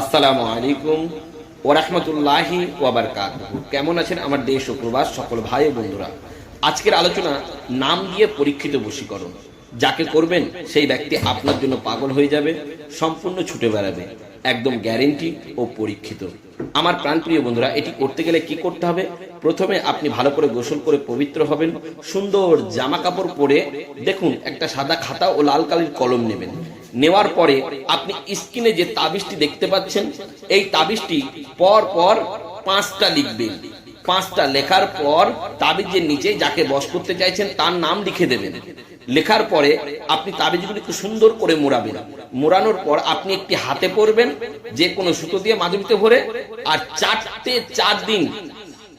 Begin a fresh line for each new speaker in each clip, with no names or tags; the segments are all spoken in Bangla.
আসসালামু আলাইকুম ওরহমতুল্লাহি ওয়াবারকাত কেমন আছেন আমার দেশ ও প্রবাস সকল ভাই বন্ধুরা? আজকের আলোচনা নাম দিয়ে পরীক্ষিত বশীকরণ। যাকে করবেন সেই ব্যক্তি আপনার জন্য পাগল হয়ে যাবে, সম্পূর্ণ ছুটে বেড়াবে, একদম গ্যারেন্টি ও পরীক্ষিত। আমার প্রাণপ্রিয় বন্ধুরা, এটি করতে গেলে কি করতে হবে? প্রথমে আপনি ভালো করে গোসল করে পবিত্র হবেন, সুন্দর জামা কাপড় পরে দেখুন একটা সাদা খাতা ও লাল কালির কলম নেবেন। নেওয়ার পরে আপনি স্ক্রিনে যে তাবিজটি দেখতে পাচ্ছেন, এই তাবিজটি পর পর পাঁচটা লিখবেন। পাঁচটা লেখার পর তাবিজের নিচে যাকে বস করতে চাইছেন তার নাম লিখে দেবেন। লেখার পরে আপনি তাবিজগুলি একটু সুন্দর করে মোড়াবেন। মোড়ানোর পর আপনি একটি হাতে পরবেন, যে কোনো সুতো দিয়ে মাদুরিতে ভরে, আর চারটে চার দিন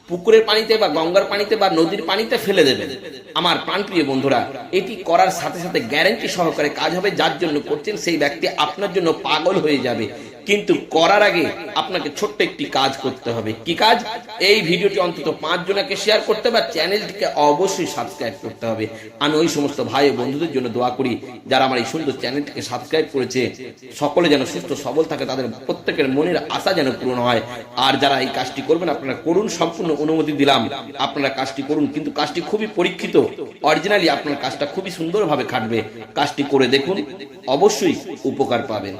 পুকুরের পানিতে বা গঙ্গার পানিতে বা নদীর পানিতে ফেলে দেবেন। আমার প্রাণপ্রিয় বন্ধুরা, এটি করার সাথে সাথে গ্যারেন্টি সহকারে কাজ হবে, যার জন্য করছেন সেই ব্যক্তি আপনার জন্য পাগল হয়ে যাবে। কিন্তু করার আগে আপনাকে ছোট্ট একটি কাজ করতে হবে। কি কাজ? এই ভিডিওটি অন্তত পাঁচ জনকে শেয়ার করতে বা চ্যানেলটিকে অবশ্যই সাবস্ক্রাইব করতে হবে। আমি ওই সমস্ত ভাই বন্ধুদের জন্য দোয়া করি, যারা আমার এই সুন্দর চ্যানেলটিকে সাবস্ক্রাইব করেছে, সকলে যেন সুস্থ সবল থাকে, তাদের প্রত্যেকের মনের আশা যেন পূরণ হয়। আর যারা এই কাজটি করবেন, আপনারা করুন, সম্পূর্ণ অনুমতি দিলাম। আপনারা কাজটি করুন, কিন্তু কাজটি খুবই পরীক্ষিত। অরিজিনালি আপনার কাজটা খুবই সুন্দরভাবে খাটবে। কাজটি করে দেখুন, অবশ্যই উপকার পাবেন।